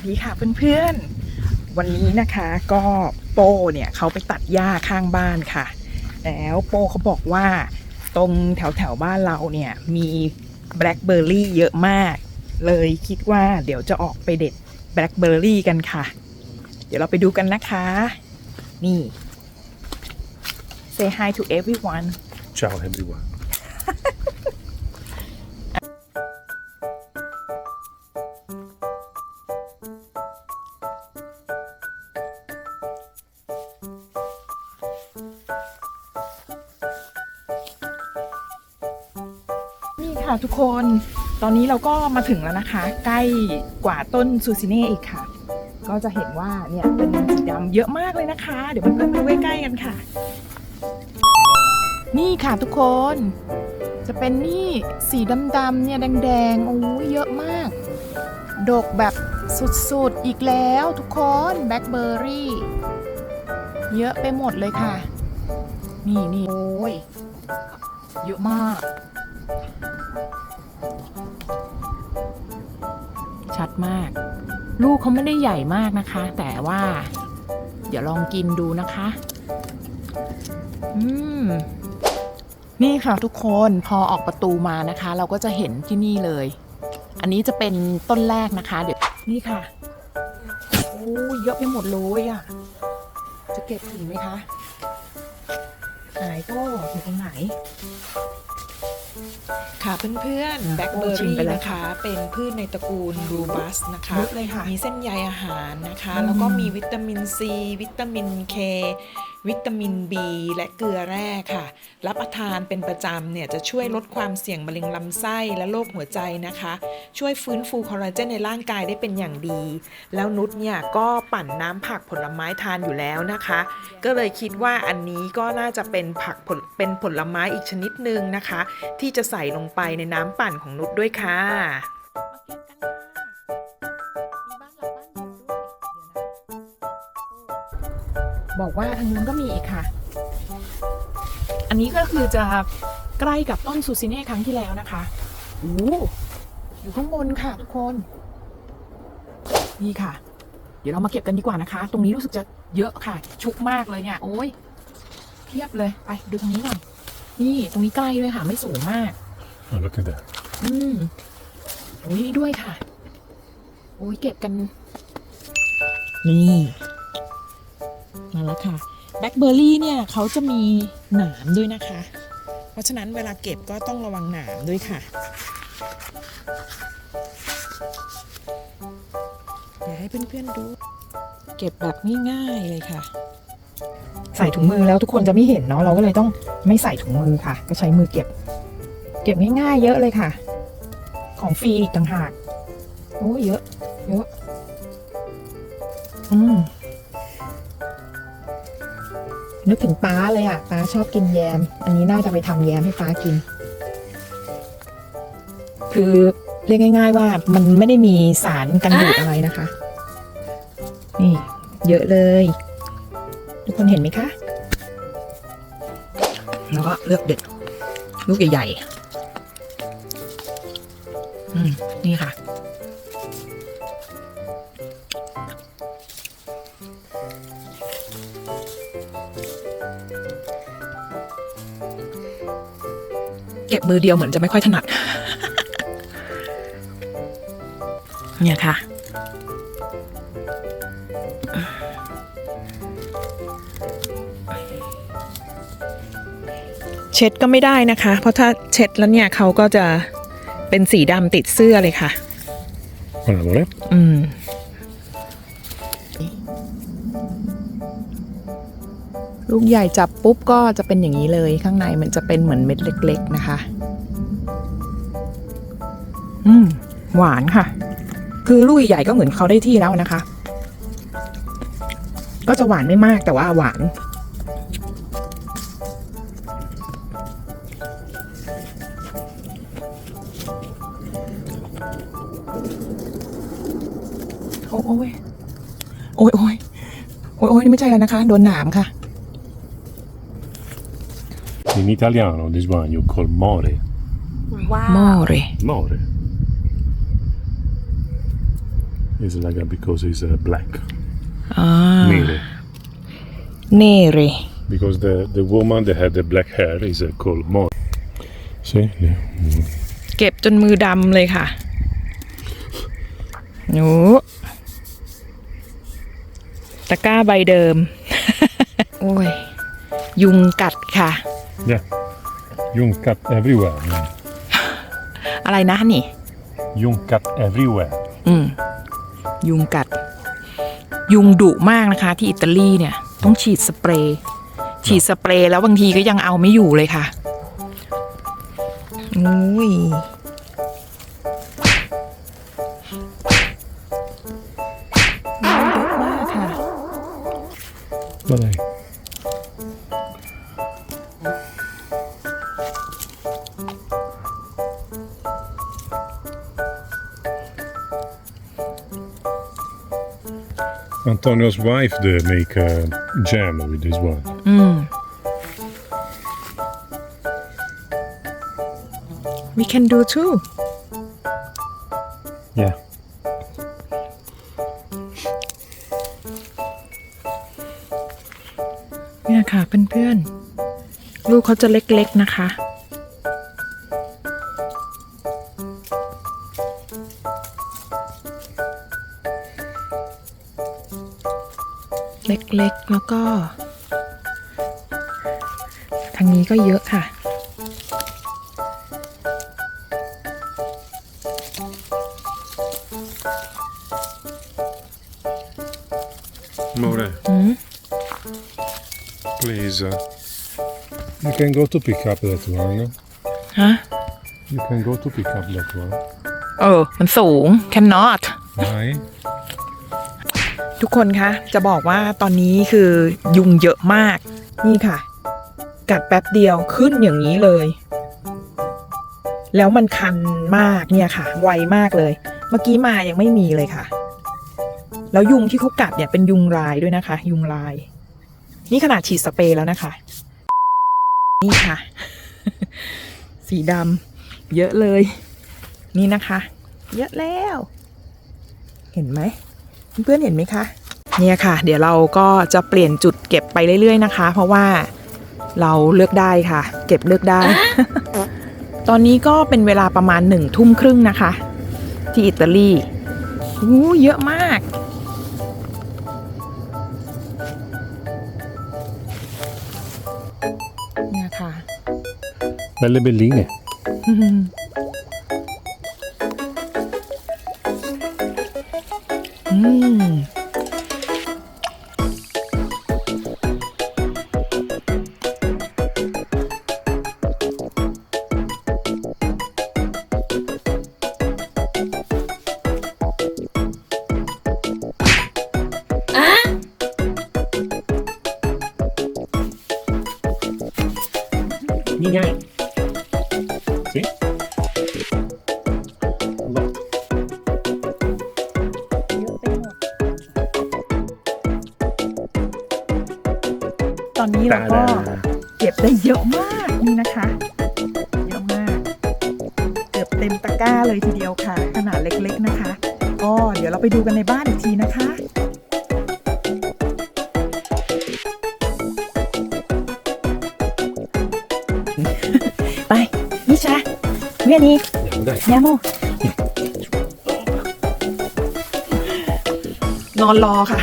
วัสดีค่ะเพื่อนๆ วันนี้นะคะก็โป้เนี่ยเขาไปตัดหญ้าข้างบ้านค่ะ แล้วโป้เขาบอกว่า ตรงแถวแถวบ้านเราเนี่ยมีแบล็คเบอร์รี่เยอะมาก เลยคิดว่าเดี๋ยวจะออกไปเด็ดแบล็คเบอร์รี่กันค่ะ เดี๋ยวเราไปดูกันนะคะ นี่ say hi to everyone Ciao everyone. ค่ะทุกคน ตอนนี้เราก็มาถึงแล้วนะคะ ใกล้กว่าต้นซูซิเน่อีกค่ะ ก็จะเห็นว่าเนี่ยเป็นสีดำเยอะมากเลยนะคะ เดี๋ยวเพื่อนๆมาดูใกล้ๆกันค่ะ นี่ค่ะทุกคน จะเป็นนี่สีดำๆเนี่ยแดงๆโอ้ยเยอะมาก ดกแบบสุดๆอีกแล้วทุกคนแบล็คเบอร์รี่เยอะไปหมดเลยค่ะ นี่นี่โอ้ยเยอะมาก ชัดมาก ลูกเขาไม่ได้ใหญ่มากนะคะ แต่ว่า เดี๋ยวลองกินดูนะคะ อืม นี่ค่ะทุกคนพอออกประตูมานะคะ เราก็จะเห็นที่นี่เลย อันนี้จะเป็นต้นแรกนะคะ เดี๋ยวนี่ค่ะโอ้ยเยอะไปหมดเลยอะ่ะ จะเก็บถึงไหมคะ ไหนก็อยู่ตรงไหน ค่ะเพื่อนๆแบล็คเบอร์ชิมรี่ไปแล้วนะคะ เป็นพืชในตระกูลรูบัสนะคะเยอะเลยค่ะมีเส้นใยอาหารนะคะอืมแล้วก็มีวิตามินซี วิตามินเค วิตามิน B และเกลือแร่ค่ะ รับประทานเป็นประจำเนี่ยจะช่วยลดความเสี่ยงมะเร็งลำไส้และโรคหัวใจนะคะ ช่วยฟื้นฟูคอลลาเจนในร่างกายได้เป็นอย่างดี แล้วนุชเนี่ยก็ปั่นน้ำผักผลไม้ทานอยู่แล้วนะคะ ก็เลยคิดว่าอันนี้ก็น่าจะเป็นผักผลเป็นผลไม้อีกชนิดหนึ่งนะคะ ที่จะใส่ลงไปในน้ำปั่นของนุชด้วยค่ะ บอกว่าทางนู้นก็มีอีกค่ะ อันนี้ก็คือจะใกล้กับต้นซูซิเน่ครั้งที่แล้วนะคะโอ้โหอยู่ข้างบนค่ะทุกคน นี่ค่ะ เดี๋ยวเรามาเก็บกันดีกว่านะคะ ตรงนี้รู้สึกจะเยอะค่ะ ชุกมากเลยเนี่ย โอ้ยเพียบเลย ไปดูตรงนี้หน่อยนี่ตรงนี้ใกล้ด้วยค่ะ ไม่สูงมาก Oh, look at that. อืมโอ้ยนี่ด้วยค่ะ โอ้ยเก็บกัน นี่มา แล้วค่ะแบล็คเบอร์รี่เนี่ยเขาจะมีหนามด้วยนะคะ เพราะฉะนั้นเวลาเก็บก็ต้องระวังหนามด้วยค่ะเดี๋ยวให้เพื่อนๆดู เก็บแบบง่ายๆเลยค่ะ ใส่ถุงมือแล้วทุกคนจะไม่เห็นเนาะเราก็เลยต้องไม่ใส่ถุงมือค่ะ ก็ใช้มือเก็บ เก็บง่ายๆเยอะเลยค่ะ ของฟรีอีกต่างหากโอ้เยอะ เยอะ อืม นึกถึงป้าเลยอะป้าชอบกินแยม อันนี้น่าจะไปทำแยมให้ป้ากิน คือเรียกง่าย ๆ ว่ามันไม่ได้มีสารกันบูดอะไรนะคะ นี่ เยอะเลย ทุกคนเห็นไหมคะ แล้วก็เลือกเด็ด ลูกใหญ่ๆอืมนี่ค่ะ มือเดียวเหมือนจะไม่ค่อยถนัด เนี่ยค่ะ เช็ดก็ไม่ได้นะคะ เพราะถ้าเช็ดแล้วเนี่ยเขาก็จะเป็นสีดำติดเสื้อเลยค่ะ Voilà, voilà. อืมลูกใหญ่จับปุ๊บก็จะเป็นอย่างนี้เลยข้างในมันจะเป็นเหมือนเม็ดเล็ก ๆ นะคะ อืม หวานค่ะ คือลูกใหญ่ก็เหมือนเขาได้ที่แล้วนะคะ ก็จะหวานไม่มากแต่ว่าหวานโอ้ยโอ้ยโอ้ยโอ้ยโอ้ยนี่ไม่ใช่แล้วนะคะ โดนหนามค่ะ In italiano, this one you call more. หม้อเลย More. Is like a, because it's uh, black. อ่า Nere. เน่เลย Because the, the woman that had the black hair is uh, called more. See? Yeah. เก็บจนมือดำเลยค่ะหนูตะกร้าใบเดิม โอ้ย ยุงกัดค่ะ Yeah. Young cat everywhere. man. อะไรนะนี่ Young cat everywhere. อืม ยุงกัด ยุงดุมากนะคะ ที่อิตาลีเนี่ย ต้องฉีดสเปรย์ฉีดสเปรย์แล้วบางทีก็ยังเอาไม่อยู่เลยค่ะอุ้ยยุงเยอะมากค่ะ But hey. Antonio's wife they make uh, jam with this one. อืม we can do too Yeah. เนี่ยค่ะเพื่อนๆลูกเขาจะเล็กๆนะคะ เล็กๆ แล้วก็ ทางนี้ก็เยอะค่ะ More, อืม please. uh, you can go to pick up that one. no? ฮะ You can go to pick up that one. เออ มันสูง cannot Why? ทุกคนคะจะบอกว่าตอนนี้คือยุงเยอะมาก นี่ค่ะ กัดแป๊บเดียวขึ้นอย่างนี้เลย แล้วมันคันมากเนี่ยค่ะ ไวมากเลย เมื่อกี้มายังไม่มีเลยค่ะ แล้วยุงที่เขากัดเนี่ยเป็นยุงลายด้วยนะคะ ยุงลาย นี่ขนาดฉีดสเปรย์แล้วนะคะ นี่ค่ะ สีดำเยอะเลย นี่นะคะ เยอะแล้ว เห็นไหม เพื่อนๆเห็นไหมคะเนี่ยค่ะ เดี๋ยวเราก็จะเปลี่ยนจุดเก็บไปเรื่อย ๆ นะคะ เพราะว่าเราเลือกได้ค่ะ เก็บเลือกได้ ตอนนี้ก็เป็นเวลาประมาณหนึ่งทุ่มครึ่งนะคะ ที่อิตาลีอู้เยอะมาก เนี่ยค่ะ Belle belline. อื ตอนนี้เราก็เก็บได้เยอะมากนี่นะคะเยอะมาก เกือบเต็มตะกร้าเลยทีเดียวค่ะ ขนาดเล็กๆนะคะ ก็เดี๋ยวเราไปดูกันในบ้านอีกทีนะคะไปนิชาเวียนี้ Andiamo, dai. ยาโมนอนรอค่ะ